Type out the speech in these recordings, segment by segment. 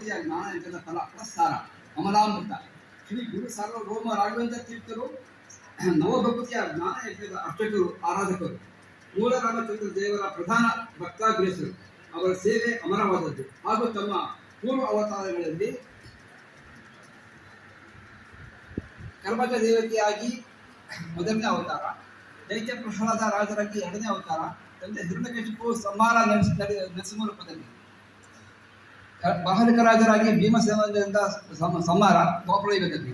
ಜ್ಞಾನ ಯಜ್ಞದ ಫಲ ಪ್ರಸಾರ ಅಮಲಾಮೃತ. ಶ್ರೀ ಗುರು ಸಾರ್ವಭೌಮ ರಾಘವೇಂದ್ರ ತೀರ್ಥರು ನವಭಗವತಿಯ ಜ್ಞಾನ ಯಜ್ಞದ ಅರ್ಚಕರು, ಆರಾಧಕರು, ಮೂಲ ರಾಮಚಂದ್ರ ದೇವರ ಪ್ರಧಾನ ಭಕ್ತಾಗ್ರೇಸರು ಅವರ ಸೇವೆ ಅಮರವಾದದ್ದು. ಹಾಗೂ ತಮ್ಮ ಪೂರ್ವ ಅವತಾರಗಳಲ್ಲಿ ಕರ್ಮಜ ದೇವತೆಯಾಗಿ ಮೊದಲನೇ ಅವತಾರ ದೈತ್ಯ ಪ್ರಹ್ಲಾದ ರಾಜರಾಗಿ ಎರಡನೇ ಅವತಾರ, ತಂದೆ ಹಿರಣ್ಯಕಶಿಪು ಸಂಹಾರ ನಡೆಸಿ ನಡೆಸುವ ರೂಪದಲ್ಲಿ ಕ- ಬಾಹಲಿಕ ರಾಜರಾಗಿ ಭೀಮಸೇನದಿಂದ ಸಂಹಾರ ಗೋಪುರಯುಗದಲ್ಲಿ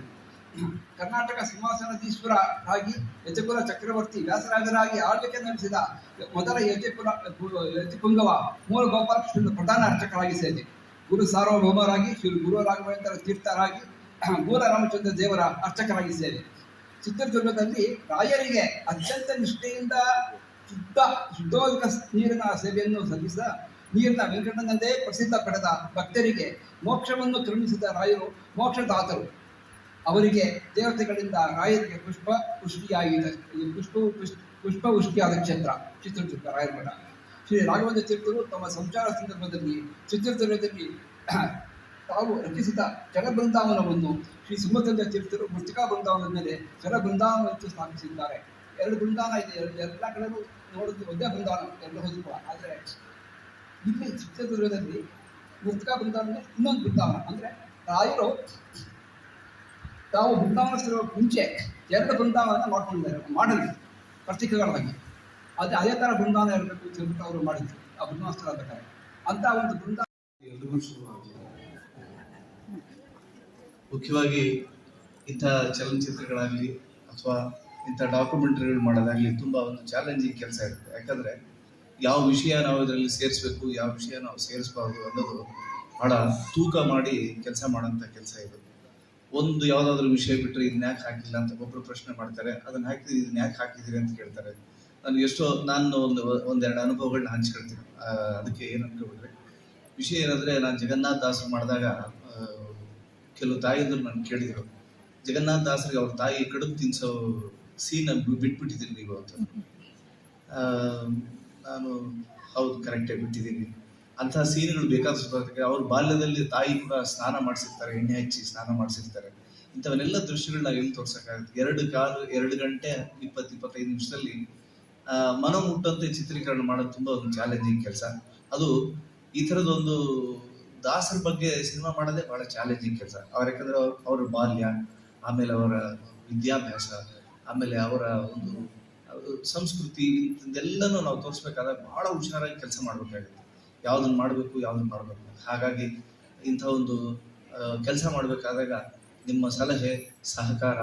ಕರ್ನಾಟಕ ಸಿಂಹಾಸನಾಧೀಶ್ವರರಾಗಿ ಯಜಕುಲ ಚಕ್ರವರ್ತಿ ವ್ಯಾಸರಾಜರಾಗಿ ಆಳ್ವಿಕೆ ನಡೆಸಿದ ಮೊದಲ ಯಜಕುಲ ಯಜಪುಂಗವ ಮೂಲ ಗೋಪಾಲಕೃಷ್ಣನ ಪ್ರಧಾನ ಅರ್ಚಕರಾಗಿ ಸೇರಿ. ಗುರು ಸಾರ್ವಭೌಮರಾಗಿ ಶ್ರೀ ಗುರು ರಾಘವೇಂದ್ರ ತೀರ್ಥರಾಗಿ ಮೂಲ ರಾಮಚಂದ್ರ ದೇವರ ಅರ್ಚಕರಾಗಿ ಸೇರಿ. ಚಿತ್ರದುರ್ಗದಲ್ಲಿ ರಾಯರಿಗೆ ಅತ್ಯಂತ ನಿಷ್ಠೆಯಿಂದ ಶುದ್ಧ, ಶುದ್ಧೋದಕ ನೀರಿನ ಸೇವೆಯನ್ನು ಸಲ್ಲಿಸಿದ ನೀರಿನ ವೆಂಕಟನಂದೇ ಪ್ರಸಿದ್ಧ ಪಡೆದ ಭಕ್ತರಿಗೆ ಮೋಕ್ಷವನ್ನು ಕರುಣಿಸಿದ ರಾಯರು ಮೋಕ್ಷದಾತರು ಅವರಿಗೆ ದೇವತೆಗಳಿಂದ ರಾಯರಿಗೆ ಪುಷ್ಪ ಪುಷ್ಟಿಯಾಗಿದೆ. ಪುಷ್ಪ ಪುಷ್- ಪುಷ್ಪ ಪುಷ್ಟಿಯಾದ ಕ್ಷೇತ್ರ, ಚಿತ್ರದುರ್ಗ, ರಾಯರಮಠ. ಶ್ರೀ ರಾಘವೇಂದ್ರ ತೀರ್ಥರು ತಮ್ಮ ಸಂಚಾರ ಸಂದರ್ಭದಲ್ಲಿ ಚಿತ್ರದುರ್ಗದಲ್ಲಿ ತಾವು ರಚಿಸಿದ ಜಲ ಬೃಂದಾವನವನ್ನು ಶ್ರೀ ಸುಮಚಂದ್ರ ತೀರ್ಥರು ಮೃತಿಕಾ ಬೃಂದಾವನದ ಮೇಲೆ ಜಲ ಬೃಂದಾವನವನ್ನು ಸ್ಥಾಪಿಸಿದ್ದಾರೆ. ಎರಡು ಬೃಂದಾವನ ಇದೆ. ಎರಡು, ಎಲ್ಲ ಕಡೆಗೂ ನೋಡಿದ್ದು ಒಂದೇ ಬೃಂದಾವನ. ಎರಡು ಹೋದ್ರು ಆದರೆ ಇಲ್ಲಿ ಚಿತ್ರದುರ್ಗದಲ್ಲಿ ಮೃತಕ ಬೃಂದಾವನ ಇನ್ನೊಂದು ಬೃಂದಾವನ, ಅಂದರೆ ರಾಯರು ತಾವು ಬೃಂದಾವನ ಸೇರುವ ಮುಂಚೆ ಎರಡು ಬೃಂದಾವನ ಮಾಡ್ಕೊಂಡಿದ್ದಾರೆ ಮಾಡಲ್ ಪ್ರತೀಕಗಳಾಗಿ ಅದು, ಅದೇ ಥರ ಬೃಂದಾವನ ಇರಬೇಕು ಅಂತ ಹೇಳ್ಬಿಟ್ಟು ಅವರು ಮಾಡಿದ್ರು, ಆ ಬೃಂದಾವನ ಬೇಕಾದ್ರೆ ಅಂತ ಒಂದು ಬೃಂದಾವನ ಮುಖ್ಯವಾಗಿ ಇಂಥ ಚಲನಚಿತ್ರಗಳಾಗಲಿ ಅಥವಾ ಇಂಥ ಡಾಕ್ಯುಮೆಂಟರಿಗಳು ಮಾಡೋದಾಗಲಿ ತುಂಬ ಒಂದು ಚಾಲೆಂಜಿಂಗ್ ಕೆಲಸ ಇರುತ್ತೆ. ಯಾಕಂದರೆ ಯಾವ ವಿಷಯ ನಾವು ಇದರಲ್ಲಿ ಸೇರಿಸ್ಬೇಕು, ಯಾವ ವಿಷಯ ನಾವು ಸೇರಿಸಬಾರ್ದು ಅನ್ನೋದು ಬಹಳ ತೂಕ ಮಾಡಿ ಕೆಲಸ ಮಾಡೋಂಥ ಕೆಲಸ ಇದು. ಒಂದು ಯಾವುದಾದ್ರೂ ವಿಷಯ ಬಿಟ್ಟರೆ ಇದನ್ನ ಯಾಕೆ ಹಾಕಿಲ್ಲ ಅಂತ ಒಬ್ಬರು ಪ್ರಶ್ನೆ ಮಾಡ್ತಾರೆ, ಅದನ್ನ ಹಾಕಿದ್ರೆ ಇದನ್ನ ಯಾಕೆ ಹಾಕಿದ್ದೀರಿ ಅಂತ ಕೇಳ್ತಾರೆ. ನಾನು ಎಷ್ಟೋ, ನಾನು ಒಂದು, ಒಂದೆರಡು ಅನುಭವಗಳನ್ನ ಹಂಚ್ಕೊಳ್ತೀನಿ. ಅದಕ್ಕೆ ಏನು ಅನ್ಕೋಬಿಟ್ರೆ ವಿಷಯ ಏನಂದ್ರೆ, ನಾನು ಜಗನ್ನಾಥ ದಾಸರು ಮಾಡಿದಾಗ ಕೆಲವು ತಾಯಿದ್ರು ನಾನು ಕೇಳಿದ್ರು. ಜಗನ್ನಾಥ ದಾಸರಿಗೆ ಅವ್ರ ತಾಯಿ ಕಡುಬು ತಿನ್ಸೋ ಸೀನ್ ಬಿಟ್ಬಿಟ್ಟಿದ್ದೀನಿ ನೀವು ಅಂತ. ನಾನು, ಹೌದು ಕರೆಕ್ಟಾಗಿ ಬಿಟ್ಟಿದ್ದೀನಿ. ಅಂತಹ ಸೀನ್ಗಳು ಬೇಕಾದಷ್ಟು ಅವ್ರ ಬಾಲ್ಯದಲ್ಲಿ ತಾಯಿ ಕೂಡ ಸ್ನಾನ ಮಾಡಿಸಿರ್ತಾರೆ, ಎಣ್ಣೆ ಹಚ್ಚಿ ಸ್ನಾನ ಮಾಡಿಸಿರ್ತಾರೆ. ಇಂಥವನ್ನೆಲ್ಲ ದೃಶ್ಯಗಳನ್ನ ಎಲ್ಲಿ ತೋರ್ಸಕ್ಕಾಗುತ್ತೆ? ಎರಡು ಕಾಲು, ಎರಡು ಗಂಟೆ, ಇಪ್ಪತ್ತು, ಇಪ್ಪತ್ತೈದು ನಿಮಿಷದಲ್ಲಿ ಮನ ಮುಟ್ಟಂತೆ ಚಿತ್ರೀಕರಣ ಮಾಡೋದು ತುಂಬ ಒಂದು ಚಾಲೆಂಜಿಂಗ್ ಕೆಲಸ. ಅದು ಈ ಥರದೊಂದು ದಾಸರ ಬಗ್ಗೆ ಸಿನಿಮಾ ಮಾಡೋದೇ ಬಹಳ ಚಾಲೆಂಜಿಂಗ್ ಕೆಲಸ. ಅವ್ರ ಯಾಕಂದ್ರೆ ಅವ್ರ ಬಾಲ್ಯ, ಆಮೇಲೆ ಅವರ ವಿದ್ಯಾಭ್ಯಾಸ, ಆಮೇಲೆ ಅವರ ಒಂದು ಸಂಸ್ಕೃತಿ ಇದೆಲ್ಲನೂ ನಾವು ತೋರಿಸ್ಬೇಕಾದ್ರೆ ಬಹಳ ಹುಷಾರಾಗಿ ಕೆಲಸ ಮಾಡಬೇಕಾಗುತ್ತೆ. ಯಾವ್ದನ್ನ ಮಾಡಬೇಕು ಯಾವ್ದನ್ನ ಮಾಡಬೇಕು ಹಾಗಾಗಿ ಇಂಥ ಒಂದು ಕೆಲಸ ಮಾಡಬೇಕಾದಾಗ ನಿಮ್ಮ ಸಲಹೆ, ಸಹಕಾರ,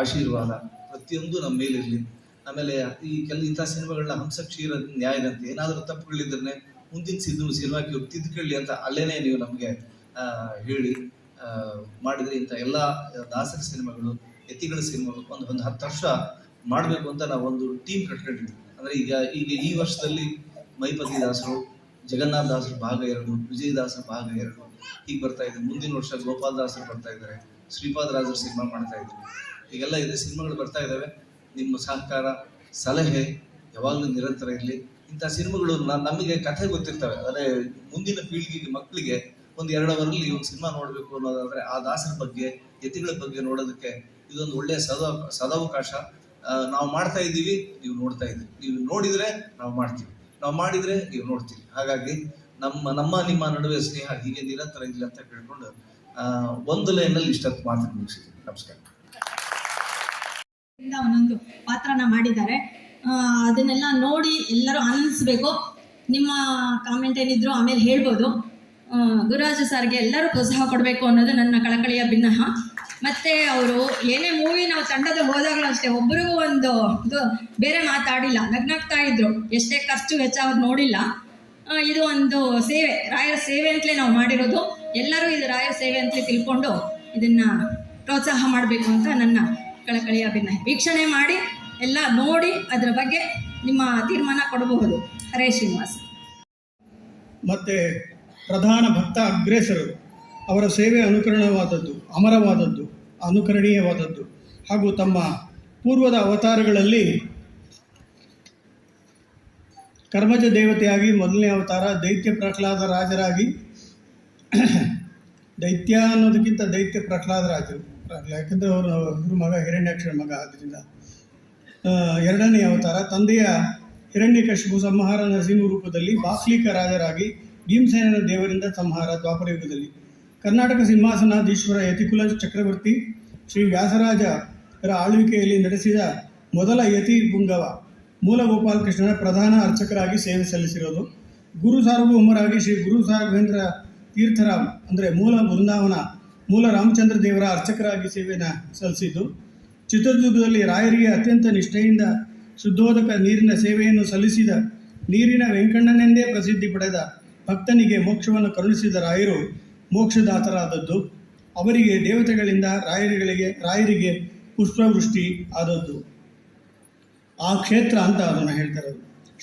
ಆಶೀರ್ವಾದ ಪ್ರತಿಯೊಂದು ನಮ್ಮ ಮೇಲಿರಲಿ. ಆಮೇಲೆ ಈ ಕೆಲ, ಇಂಥ ಸಿನಿಮಾಗಳನ್ನ ಹಂಸ ಕ್ಷೀರ, ನ್ಯಾಯದಂತೆ ಏನಾದರೂ ತಪ್ಪುಗಳಿದ್ರೆ ಮುಂದಿನ ಸಿನಿಮಾ ಸಿನಿಮಾಕ್ಕೆ ತಿದ್ದುಕೊಳ್ಳಿ ತಿದ್ಕೊಳ್ಳಿ ಅಂತ ಅಲ್ಲೇನೆ ನೀವು ನಮಗೆ ಹೇಳಿ ಮಾಡಿದ್ರೆ ಇಂಥ ಎಲ್ಲ ದಾಸರ ಸಿನಿಮಾಗಳು ಎತ್ತಿಗಳ ಸಿನಿಮಾಗಳು, ಒಂದು ಒಂದು ಹತ್ತು ವರ್ಷ ಮಾಡಬೇಕು ಅಂತ ನಾವು ಒಂದು ಟೀಮ್ ಕಟ್ಕೊಂಡಿದ್ವಿ ಅಂದ್ರೆ ಈಗ ಈಗ ಈ ವರ್ಷದಲ್ಲಿ ಮೈಪತಿ ದಾಸರು, ಜಗನ್ನಾಥ ದಾಸರು ಭಾಗ ಎರಡು ವಿಜಯದಾಸರು ಭಾಗ ಎರಡು ಈಗ ಬರ್ತಾ ಇದೆ. ಮುಂದಿನ ವರ್ಷ ಗೋಪಾಲ್ ದಾಸರು ಬರ್ತಾ ಇದ್ದಾರೆ, ಶ್ರೀಪಾದ ರಾಜರು ಸಿನಿಮಾ ಮಾಡ್ತಾ ಇದ್ರು ಈಗೆಲ್ಲ ಇದೆ, ಸಿನಿಮಾಗಳು ಬರ್ತಾ ಇದ್ದಾವೆ ನಿಮ್ಮ ಸಹಕಾರ, ಸಲಹೆ ಯಾವಾಗಲೂ ನಿರಂತರ ಇರಲಿ. ಇಂಥ ಸಿನಿಮಾಗಳು ನಮಗೆ ಕಥೆ ಗೊತ್ತಿರ್ತವೆ. ಅಂದರೆ ಮುಂದಿನ ಪೀಳಿಗೆಗೆ, ಮಕ್ಕಳಿಗೆ ಒಂದು ಎರಡು ಅವರಲ್ಲಿ ಒಂದು ಸಿನಿಮಾ ನೋಡಬೇಕು ಅನ್ನೋದಾದರೆ ಆ ದಾಸರ ಬಗ್ಗೆ, ಯತಿಗಳ ಬಗ್ಗೆ ನೋಡೋದಕ್ಕೆ ಇದೊಂದು ಒಳ್ಳೆಯ ಸದ, ಸದಾವಕಾಶ. ನಾವು ಮಾಡ್ತಾ ಇದ್ದೀವಿ, ನೀವು ನೋಡ್ತಾ ಇದ್ದೀವಿ ನೀವು ನೋಡಿದ್ರೆ ನಾವು ಮಾಡ್ತೀವಿ. ನಾವು ಮಾಡಿದ್ರೆ ನೀವು ನೋಡ್ತೀವಿ ಹಾಗಾಗಿ ನಮ್ಮ ನಮ್ಮ, ನಿಮ್ಮ ನಡುವೆ ಸ್ನೇಹ ಹೀಗೆ ನಿರಂತರ ಇಲ್ಲ ಅಂತ ಕೇಳ್ಕೊಂಡು ಒಂದು ಲೈನಲ್ಲಿ ಇಷ್ಟೊತ್ತು ಮಾತು ಮುಗಿಸಿದ್ದೀನಿ. ನಮಸ್ಕಾರ. ಒಂದೊಂದು ಪಾತ್ರನ ಮಾಡಿದ್ದಾರೆ. ಅದನ್ನೆಲ್ಲ ನೋಡಿ ಎಲ್ಲರೂ ಆನಂದಿಸ್ಬೇಕು. ನಿಮ್ಮ ಕಾಮೆಂಟ್ ಏನಿದ್ರು ಆಮೇಲೆ ಹೇಳ್ಬೋದು. ಗುರುರಾಜ ಸರ್ಗೆ ಎಲ್ಲರೂ ಪ್ರೋತ್ಸಾಹ ಕೊಡಬೇಕು ಅನ್ನೋದು ನನ್ನ ಕಳಕಳಿಯ ಭಿನ್ನಹ ಮತ್ತೆ ಅವರು, ಏನೇ ಮೂವಿ ನಾವು ತಂಡದ ಹೋದಾಗಲೂ ಅಷ್ಟೇ ಒಬ್ಬರಿಗೂ ಒಂದು ಇದು ಬೇರೆ ಮಾತಾಡಿಲ್ಲ, ನಗ್ನಾಗ್ತಾ ಇದ್ರು. ಎಷ್ಟೇ ಖರ್ಚು ವೆಚ್ಚ ಅವ್ರು ನೋಡಿಲ್ಲ. ಇದು ಒಂದು ಸೇವೆ, ರಾಯರ ಸೇವೆ ಅಂತಲೇ ನಾವು ಮಾಡಿರೋದು. ಎಲ್ಲರೂ ಇದು ರಾಯರ ಸೇವೆ ಅಂತಲೇ ತಿಳ್ಕೊಂಡು ಇದನ್ನ ಪ್ರೋತ್ಸಾಹ ಮಾಡಬೇಕು ಅಂತ ನನ್ನ ಕಳಕಳಿಯ ಅಭಿನಯ. ವೀಕ್ಷಣೆ ಮಾಡಿ, ಎಲ್ಲ ನೋಡಿ, ಅದರ ಬಗ್ಗೆ ನಿಮ್ಮ ತೀರ್ಮಾನ ಕೊಡಬಹುದು. ಹರೇ ಶ್ರೀನಿವಾಸ್. ಮತ್ತೆ ಪ್ರಧಾನ ಭಕ್ತ ಅಗ್ರೇಸರು, ಅವರ ಸೇವೆ ಅನುಕರಣವಾದದ್ದು, ಅಮರವಾದದ್ದು. ಅನುಕರಣೀಯವಾದದ್ದು. ಹಾಗೂ ತಮ್ಮ ಪೂರ್ವದ ಅವತಾರಗಳಲ್ಲಿ ಕರ್ಮಜ ದೇವತೆಯಾಗಿ ಮೊದಲನೇ ಅವತಾರ ದೈತ್ಯ ಪ್ರಹ್ಲಾದ ರಾಜರಾಗಿ ದೈತ್ಯ ಅನ್ನೋದಕ್ಕಿಂತ ದೈತ್ಯ ಪ್ರಹ್ಲಾದ ರಾಜರು. ಯಾಕೆಂದರೆ ಅವರು ಗುರು ಮಗ ಹಿರಣ್ಯಾಕ್ಷರ ಮಗ ಆದ್ದರಿಂದ ಎರಡನೇ ಅವತಾರ ತಂದೆಯ ಹಿರಣ್ಯಕಶಿಪು ಸಂಹಾರ ನರಸಿಂಹ ರೂಪದಲ್ಲಿ ಬಾಸ್ಲಿಕ ರಾಜರಾಗಿ ಭೀಮಸೇನ ದೇವರಿಂದ ಸಂಹಾರ ದ್ವಾಪರ ಯುಗದಲ್ಲಿ. ಕರ್ನಾಟಕ ಸಿಂಹಾಸನಾಧೀಶ್ವರ ಯತಿಕುಲ ಚಕ್ರವರ್ತಿ ಶ್ರೀ ವ್ಯಾಸರಾಜರ ಆಳ್ವಿಕೆಯಲ್ಲಿ ನಡೆಸಿದ ಮೊದಲ ಯತಿ ಪುಂಗವ ಮೂಲ ಗೋಪಾಲಕೃಷ್ಣನ ಪ್ರಧಾನ ಅರ್ಚಕರಾಗಿ ಸೇವೆ ಸಲ್ಲಿಸಿರೋದು ಗುರು ಸಾರ್ವಭೌಮರಾಗಿ ಶ್ರೀ ಗುರು ಸಾರ್ವೇಂದ್ರ ತೀರ್ಥರಾಮ್, ಅಂದರೆ ಮೂಲ ಬೃಂದಾವನ ಮೂಲ ರಾಮಚಂದ್ರ ದೇವರ ಅರ್ಚಕರಾಗಿ ಸೇವೆಯನ್ನು ಸಲ್ಲಿಸಿದ್ದು. ಚಿತ್ರದುರ್ಗದಲ್ಲಿ ರಾಯರಿಗೆ ಅತ್ಯಂತ ನಿಷ್ಠೆಯಿಂದ ಶುದ್ಧೋದಕ ನೀರಿನ ಸೇವೆಯನ್ನು ಸಲ್ಲಿಸಿದ ನೀರಿನ ವೆಂಕಣ್ಣನೆಂದೇ ಪ್ರಸಿದ್ಧಿ ಪಡೆದ ಭಕ್ತನಿಗೆ ಮೋಕ್ಷವನ್ನು ಕರುಣಿಸಿದ ರಾಯರು ಮೋಕ್ಷದಾತರಾದದ್ದು. ಅವರಿಗೆ ದೇವತೆಗಳಿಂದ ರಾಯರಿಗಳಿಗೆ, ರಾಯರಿಗೆ ಪುಷ್ಪವೃಷ್ಟಿ ಆದದ್ದು. ಆ ಕ್ಷೇತ್ರ ಅಂತ ಅದನ್ನು ಹೇಳ್ತಾರೆ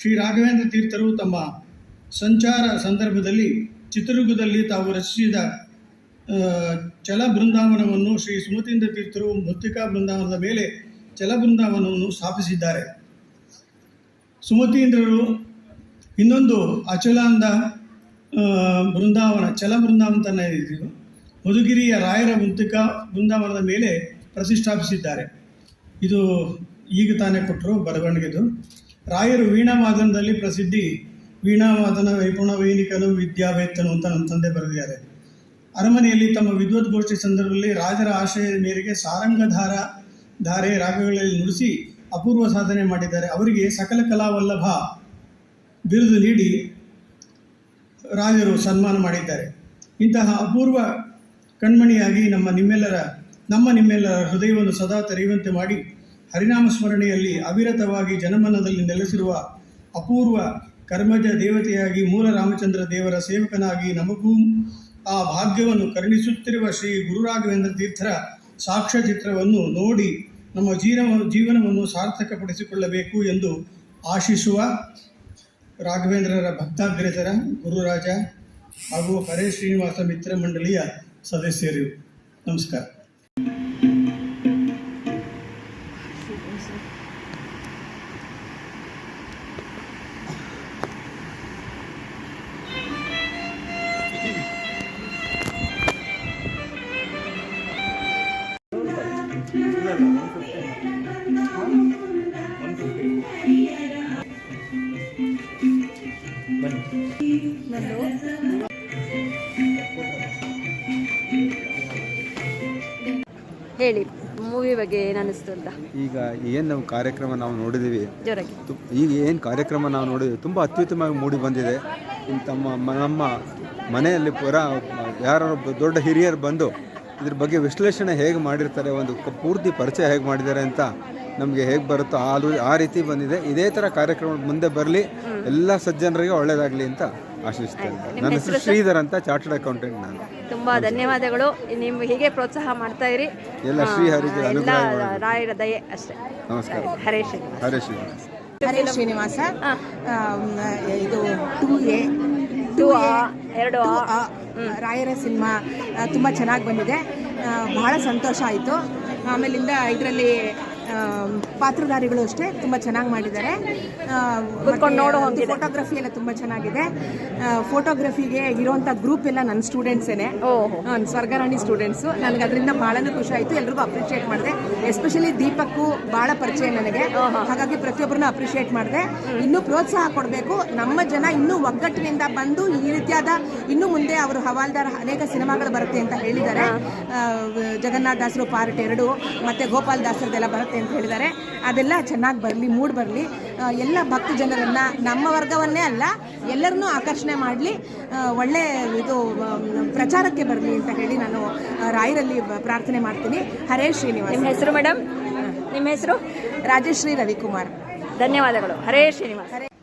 ಶ್ರೀ ರಾಘವೇಂದ್ರ ತೀರ್ಥರು ತಮ್ಮ ಸಂಚಾರ ಸಂದರ್ಭದಲ್ಲಿ ಚಿತ್ರದುರ್ಗದಲ್ಲಿ ತಾವು ರಚಿಸಿದ ಚಲ ಬೃಂದಾವನವನ್ನು ಶ್ರೀ ಸುಮತೀಂದ್ರ ತೀರ್ಥರು ಮೃತ್ತಿಕಾ ಬೃಂದಾವನದ ಮೇಲೆ ಚಲ ಬೃಂದಾವನವನ್ನು ಸ್ಥಾಪಿಸಿದ್ದಾರೆ. ಸುಮತೀಂದ್ರರು ಇನ್ನೊಂದು ಅಚಲಾಂದ ಬೃಂದಾವನ ಚಲ ಬೃಂದಾವನ ತನ್ನ ಮಧುಗಿರಿಯ ರಾಯರ ಮುಂತಿಕ ಬೃಂದಾವನದ ಮೇಲೆ ಪ್ರತಿಷ್ಠಾಪಿಸಿದ್ದಾರೆ. ಇದು ಈಗ ತಾನೇ ಕೊಟ್ಟರು, ಬರವಣಿಗೆದು. ರಾಯರು ವೀಣಾ ವೀಣಾವಾದನದಲ್ಲಿ ಪ್ರಸಿದ್ಧಿ, ವೀಣಾವಾದನ, ವೈಪುಣ, ವೈನಿಕನು ವಿದ್ಯಾವೇತನು ಅಂತ ನಮ್ಮ ತಂದೆ ಬರೆದಿದ್ದಾರೆ. ಅರಮನೆಯಲ್ಲಿ ತಮ್ಮ ವಿದ್ವದ್ಗೋಷ್ಠಿ ಸಂದರ್ಭದಲ್ಲಿ ರಾಜರ ಆಶಯದ ಮೇರೆಗೆ ಸಾರಂಗಧಾರ ಧಾರೆ ರಾಗಗಳಲ್ಲಿ ನುಡಿಸಿ ಅಪೂರ್ವ ಸಾಧನೆ ಮಾಡಿದ್ದಾರೆ. ಅವರಿಗೆ ಸಕಲ ಕಲಾವಲ್ಲಭ ಬಿರುದು ನೀಡಿ ರಾಜರು ಸನ್ಮಾನ ಮಾಡಿದ್ದಾರೆ. ಇಂತಹ ಅಪೂರ್ವ ಕಣ್ಮಣಿಯಾಗಿ ನಮ್ಮ ನಿಮ್ಮೆಲ್ಲರ ನಮ್ಮ ನಿಮ್ಮೆಲ್ಲರ ಹೃದಯವನ್ನು ಸದಾ ತೆರೆಯುವಂತೆ ಮಾಡಿ ಹರಿನಾಮ ಸ್ಮರಣೆಯಲ್ಲಿ ಅವಿರತವಾಗಿ ಜನಮನದಲ್ಲಿ ನೆಲೆಸಿರುವ ಅಪೂರ್ವ ಕರ್ಮಜ ದೇವತೆಯಾಗಿ ಮೂಲ ರಾಮಚಂದ್ರ ದೇವರ ಸೇವಕನಾಗಿ ನಮಗೂ ಆ ಭಾಗ್ಯವನ್ನು ಕರುಣಿಸುತ್ತಿರುವ ಶ್ರೀ ಗುರು ರಾಘವೇಂದ್ರ ತೀರ್ಥರ ಸಾಕ್ಷ್ಯಚಿತ್ರವನ್ನು ನೋಡಿ ನಮ್ಮ ಜೀವನ ಜೀವನವನ್ನು ಸಾರ್ಥಕಪಡಿಸಿಕೊಳ್ಳಬೇಕು ಎಂದು ಆಶಿಸುವ ರಾಘವೇಂದ್ರರ ಭಕ್ತಾಗ್ರೇಸರ ಗುರುರಾಜ ಹಾಗೂ ಹರೇ ಶ್ರೀನಿವಾಸ ಮಿತ್ರ ಮಂಡಳಿಯ ಸದಸ್ಯರು ನಮಸ್ಕಾರ ಹೇಳಿ ಮೂವಿ ಬಗ್ಗೆ ಏನಿಸ್ತು ಅಂತ. ಈಗ ಏನು ನಾವು ಕಾರ್ಯಕ್ರಮ ನಾವು ನೋಡಿದ್ದೀವಿ ಜೋರಾಗಿ. ತು- ಈಗ ಏನು ಕಾರ್ಯಕ್ರಮ ನಾವು ನೋಡಿದ್ವಿ ತುಂಬ ಅತ್ಯುತ್ತಮವಾಗಿ ಮೂಡಿ ಬಂದಿದೆ. ಇನ್ನು ತಮ್ಮ ಮ- ನಮ್ಮ ಮನೆಯಲ್ಲಿ ಪುರ ಯಾರು ದೊಡ್ಡ ಹಿರಿಯರು ಬಂದು ಇದ್ರ ಬಗ್ಗೆ ವಿಶ್ಲೇಷಣೆ ಹೇಗೆ ಮಾಡಿರ್ತಾರೆ ಒಂದು ಕ- ಪೂರ್ತಿ ಪರಿಚಯ ಹೇಗೆ ಮಾಡಿದ್ದಾರೆ ಅಂತ ನಮಗೆ ಹೇಗೆ ಬರುತ್ತೋ ಆ ಆ ರೀತಿ ಬಂದಿದೆ. ಇದೇ ಥರ ಕಾರ್ಯಕ್ರಮ ಮುಂದೆ ಬರಲಿ ಎಲ್ಲ ಸಜ್ಜನರಿಗೆ ಒಳ್ಳೆಯದಾಗಲಿ ಅಂತ ಆಶಿಸ್ತೇನೆ. ನನ್ನ ಹೆಸರು ಶ್ರೀಧರ್ ಅಂತ ಚಾರ್ಟರ್ಡ್ ಅಕೌಂಟೆಂಟ್ ನಾನು. ತುಂಬಾ ಧನ್ಯವಾದಗಳು. ನೀವು ಹೀಗೆ ಪ್ರೋತ್ಸಾಹ ಮಾಡ್ತಾ ಇರಿ. ಎಲ್ಲ ಶ್ರೀಹರಿಗೆ ಎಲ್ಲ. ರಾಯರ ದಯೆ ಅಷ್ಟೇ. ನಮಸ್ಕಾರ. ಹರೇಶ್ ಹರೇಶ್ ಹರೇ ಶ್ರೀನಿವಾಸ. ಇದು ಟೂ ಎ ಟೂ ಎರಡು ಆ. ರಾಯರ ಸಿನಿಮಾ ತುಂಬ ಚೆನ್ನಾಗಿ ಬಂದಿದೆ. ಬಹಳ ಸಂತೋಷ ಆಯಿತು. ಆಮೇಲಿಂದ ಇದರಲ್ಲಿ ಪಾತ್ರಧಾರಿಗಳು ಅಷ್ಟೇ ತುಂಬ ಚೆನ್ನಾಗಿ ಮಾಡಿದ್ದಾರೆ. ನೋಡೋ. ಫೋಟೋಗ್ರಫಿ ಎಲ್ಲ ತುಂಬ ಚೆನ್ನಾಗಿದೆ. ಫೋಟೋಗ್ರಫಿಗೆ ಇರೋಂಥ ಗ್ರೂಪ್ ಎಲ್ಲ ನನ್ನ ಸ್ಟೂಡೆಂಟ್ಸ್ ಏನೆ. ಸ್ವರ್ಗರಾಣಿ ಸ್ಟೂಡೆಂಟ್ಸು ನನಗೆ ಅದರಿಂದ ಭಾಳನೂ ಖುಷಿ ಆಯಿತು. ಎಲ್ರಿಗೂ ಅಪ್ರಿಷಿಯೇಟ್ ಮಾಡಿದೆ. ಎಸ್ಪೆಷಲಿ ದೀಪಕ್ಕೂ ಭಾಳ ಪರಿಚಯ ನನಗೆ. ಹಾಗಾಗಿ ಪ್ರತಿಯೊಬ್ಬರನ್ನ ಅಪ್ರಿಷಿಯೇಟ್ ಮಾಡಿದೆ. ಇನ್ನೂ ಪ್ರೋತ್ಸಾಹ ಕೊಡಬೇಕು. ನಮ್ಮ ಜನ ಇನ್ನೂ ಒಗ್ಗಟ್ಟಿನಿಂದ ಬಂದು ಈ ರೀತಿಯಾದ ಇನ್ನು ಮುಂದೆ ಅವರು ಹವಾಲ್ದಾರ್ ಅನೇಕ ಸಿನಿಮಾಗಳು ಬರುತ್ತೆ ಅಂತ ಹೇಳಿದ್ದಾರೆ. ಜಗನ್ನಾಥ ದಾಸರು ಪಾರ್ಟ್ ಎರಡು ಮತ್ತೆ ಗೋಪಾಲ್ ದಾಸರದೆಲ್ಲ ಬರುತ್ತೆ ಅಂತ ಹೇಳಿದ್ದಾರೆ. ಅದೆಲ್ಲ ಚೆನ್ನಾಗಿ ಬರಲಿ ಮೂಡ್ ಬರಲಿ. ಎಲ್ಲ ಭಕ್ತ ಜನರನ್ನು ನಮ್ಮ ವರ್ಗವನ್ನೇ ಅಲ್ಲ ಎಲ್ಲರನ್ನೂ ಆಕರ್ಷಣೆ ಮಾಡಲಿ. ಒಳ್ಳೆ ಇದು ಪ್ರಚಾರಕ್ಕೆ ಬರಲಿ ಅಂತ ಹೇಳಿ ನಾನು ರಾಯರಲ್ಲಿ ಪ್ರಾರ್ಥನೆ ಮಾಡ್ತೀನಿ. ಹರೇ ಶ್ರೀನಿವಾಸ. ನಿಮ್ಮ ಹೆಸರು ಮೇಡಮ್ ನಿಮ್ಮ ಹೆಸರು? ರಾಜಶ್ರೀ ರವಿಕುಮಾರ್. ಧನ್ಯವಾದಗಳು. ಹರೇ ಶ್ರೀನಿವಾಸ.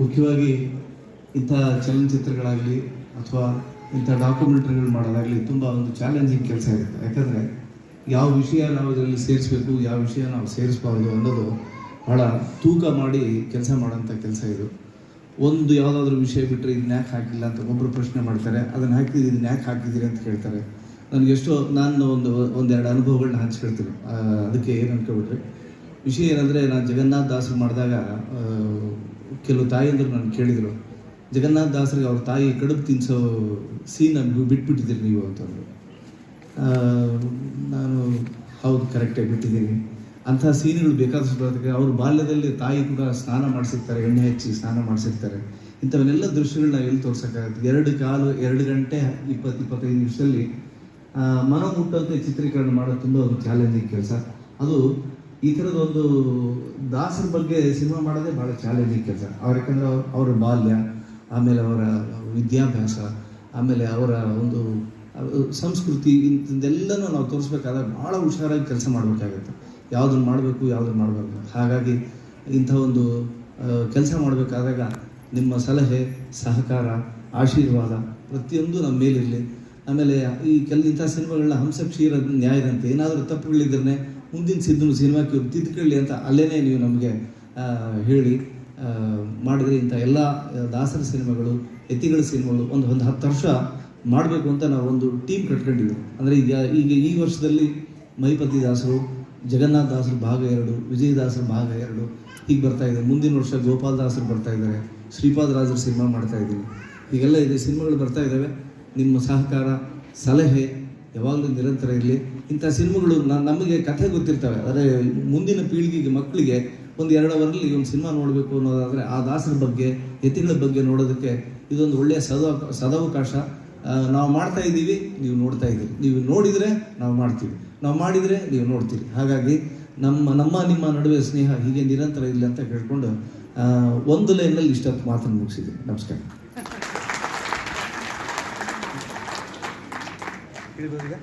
ಮುಖ್ಯವಾಗಿ ಇಂಥ ಚಲನಚಿತ್ರಗಳಾಗಲಿ ಅಥವಾ ಇಂಥ ಡಾಕ್ಯುಮೆಂಟ್ರಿಗಳು ಮಾಡೋದಾಗಲಿ ತುಂಬ ಒಂದು ಚಾಲೆಂಜಿಂಗ್ ಕೆಲಸ ಇರುತ್ತೆ. ಯಾಕಂದರೆ ಯಾವ ವಿಷಯ ನಾವು ಇದರಲ್ಲಿ ಸೇರಿಸ್ಬೇಕು, ಯಾವ ವಿಷಯ ನಾವು ಸೇರಿಸ್ಬಾರ್ದು ಅನ್ನೋದು ಭಾಳ ತೂಕ ಮಾಡಿ ಕೆಲಸ ಮಾಡೋಂಥ ಕೆಲಸ ಇದು. ಒಂದು ಯಾವುದಾದ್ರೂ ವಿಷಯ ಬಿಟ್ಟರೆ ಇದನ್ನ ಯಾಕೆ ಹಾಕಿಲ್ಲ ಅಂತ ಒಬ್ಬರು ಪ್ರಶ್ನೆ ಮಾಡ್ತಾರೆ, ಅದನ್ನು ಹಾಕಿದ್ದು ಇದನ್ನ ಯಾಕೆ ಹಾಕಿದ್ದೀರಿ ಅಂತ ಕೇಳ್ತಾರೆ. ನನಗೆ ಎಷ್ಟೋ ನಾನು ಒಂದು, ಒಂದೆರಡು ಅನುಭವಗಳನ್ನ ಹಂಚ್ಕೊಳ್ತೀನಿ. ಅದಕ್ಕೆ ಏನು ಅನ್ಕೊಬಿಟ್ರಿ. ವಿಷಯ ಏನಂದರೆ, ನಾನು ಜಗನ್ನಾಥ ದಾಸರು ಮಾಡಿದಾಗ ಕೆಲವು ತಾಯಿಯಂದರು ನಾನು ಕೇಳಿದರು, ಜಗನ್ನಾಥ ದಾಸರಿಗೆ ಅವ್ರ ತಾಯಿ ಕಡುಬು ತಿನ್ಸೋ ಸೀನ್ ಬಿಟ್ಬಿಟ್ಟಿದ್ದೀರಿ ನೀವು ಅಂತಂದರು. ನಾನು, ಹೌದು ಕರೆಕ್ಟಾಗಿ ಬಿಟ್ಟಿದ್ದೀನಿ ಅಂತಹ ಸೀನ್ಗಳು ಬೇಕಾದಷ್ಟು ಬರೋದಕ್ಕೆ ಅವ್ರ ಬಾಲ್ಯದಲ್ಲಿ ತಾಯಿ ಕೂಡ ಸ್ನಾನ ಮಾಡಿಸಿರ್ತಾರೆ, ಎಣ್ಣೆ ಹಚ್ಚಿ ಸ್ನಾನ ಮಾಡಿಸಿರ್ತಾರೆ. ಇಂಥವನ್ನೆಲ್ಲ ದೃಶ್ಯಗಳನ್ನ ಎಲ್ಲಿ ತೋರ್ಸೋಕ್ಕಾಗತ್ತೆ? ಎರಡು ಕಾಲು, ಎರಡು ಗಂಟೆ ಇಪ್ಪತ್ತು ಇಪ್ಪತ್ತೈದು ನಿಮಿಷದಲ್ಲಿ ಮನ ಮುಟ್ಟಂತೆ ಚಿತ್ರೀಕರಣ ಮಾಡೋದು ತುಂಬ ಒಂದು ಚಾಲೆಂಜಿಂಗ್ ಕೆಲಸ. ಅದು ಈ ಥರದ ಒಂದು ದಾಸರ ಬಗ್ಗೆ ಸಿನಿಮಾ ಮಾಡೋದೇ ಭಾಳ ಚಾಲೆಂಜಿಂಗ್ ಕೆಲಸ. ಅವ್ರ ಯಾಕಂದ್ರೆ ಅವ್ರ- ಬಾಲ್ಯ, ಆಮೇಲೆ ಅವರ ವಿದ್ಯಾಭ್ಯಾಸ, ಆಮೇಲೆ ಅವರ ಒಂದು ಸಂಸ್ಕೃತಿ ಇಂಥದ್ದೆಲ್ಲನೂ ನಾವು ತೋರಿಸ್ಬೇಕಾದ್ರೆ ಭಾಳ ಹುಷಾರಾಗಿ ಕೆಲಸ ಮಾಡಬೇಕಾಗತ್ತೆ. ಯಾವುದನ್ನು ಮಾಡಬೇಕು ಯಾವುದನ್ನು ಮಾಡಬಾರ್ದು. ಹಾಗಾಗಿ ಇಂಥ ಒಂದು ಕೆಲಸ ಮಾಡಬೇಕಾದಾಗ ನಿಮ್ಮ ಸಲಹೆ, ಸಹಕಾರ, ಆಶೀರ್ವಾದ ಪ್ರತಿಯೊಂದು ನಮ್ಮ ಮೇಲಿರಲಿ. ಆಮೇಲೆ ಈ ಕೆಲ ಇಂಥ ಸಿನಿಮಾಗಳನ್ನ ಹಂಸಕ್ಷೀರ ನ್ಯಾಯದಂತೆ ಏನಾದರೂ ತಪ್ಪುಗಳಿದ್ರೆ ಮುಂದಿನ ಸಿದ್ದು ಸಿನಿಮಾಕ್ಕೆ ಇವ್ರು ತಿದ್ದುಕೊಳ್ಳಿ ಅಂತ ಅಲ್ಲೇ ನೀವು ನಮಗೆ ಹೇಳಿ ಮಾಡಿದರೆ ಇಂಥ ಎಲ್ಲ ದಾಸರ ಸಿನಿಮಾಗಳು ಎತ್ತಿಗಳ ಸಿನಿಮಾಗಳು ಒಂದು ಒಂದು ಹತ್ತು ವರ್ಷ ಮಾಡಬೇಕು ಅಂತ ನಾವು ಒಂದು ಟೀಮ್ ಕಟ್ಕೊಂಡಿದ್ವಿ ಅಂದರೆ ಈಗ ಈಗ ಈ ವರ್ಷದಲ್ಲಿ ಮಹಿಪತಿ ದಾಸರು, ಜಗನ್ನಾಥ ದಾಸರು ಭಾಗ ಎರಡು ವಿಜಯದಾಸರು ಭಾಗ ಎರಡು ಹೀಗೆ ಬರ್ತಾ ಇದೆ. ಮುಂದಿನ ವರ್ಷ ಗೋಪಾಲ್ ದಾಸರು ಬರ್ತಾ ಇದ್ದಾರೆ. ಶ್ರೀಪಾದ ರಾಜರು ಸಿನಿಮಾ ಮಾಡ್ತಾ ಇದ್ದೀವಿ. ಈಗೆಲ್ಲ ಇದೆ, ಸಿನಿಮಾಗಳು ಬರ್ತಾ ಇದ್ದಾವೆ. ನಿಮ್ಮ ಸಹಕಾರ, ಸಲಹೆ ಯಾವಾಗಲೂ ನಿರಂತರ ಇರಲಿ. ಇಂಥ ಸಿನಿಮಾಗಳು ನ- ನಮಗೆ ಕಥೆ ಗೊತ್ತಿರ್ತವೆ. ಆದರೆ ಮುಂದಿನ ಪೀಳಿಗೆಗೆ, ಮಕ್ಕಳಿಗೆ ಒಂದು ಎರಡು ಅವರಲ್ಲಿ ಒಂದು ಸಿನಿಮಾ ನೋಡಬೇಕು ಅನ್ನೋದಾದರೆ ಆ ದಾಸರ ಬಗ್ಗೆ, ಯತಿಗಳ ಬಗ್ಗೆ ನೋಡೋದಕ್ಕೆ ಇದೊಂದು ಒಳ್ಳೆಯ ಸದಾ ಸದಾವಕಾಶ. ನಾವು ಮಾಡ್ತಾ ಇದ್ದೀವಿ, ನೀವು ನೋಡ್ತಾ ಇದ್ದೀರಿ. ನೀವು ನೋಡಿದರೆ ನಾವು ಮಾಡ್ತೀವಿ. ನಾವು ಮಾಡಿದರೆ ನೀವು ನೋಡ್ತೀರಿ. ಹಾಗಾಗಿ ನಮ್ಮ ನಮ್ಮ, ನಿಮ್ಮ ನಡುವೆ ಸ್ನೇಹ ಹೀಗೆ ನಿರಂತರ ಇಲ್ಲ ಅಂತ ಕೇಳಿಕೊಂಡು ಒಂದು ಲೈನಲ್ಲಿ ಇಷ್ಟೊತ್ತು ಮಾತನ್ನು ಮುಗಿಸಿದ್ದೀನಿ ನಮಸ್ಕಾರ. এটা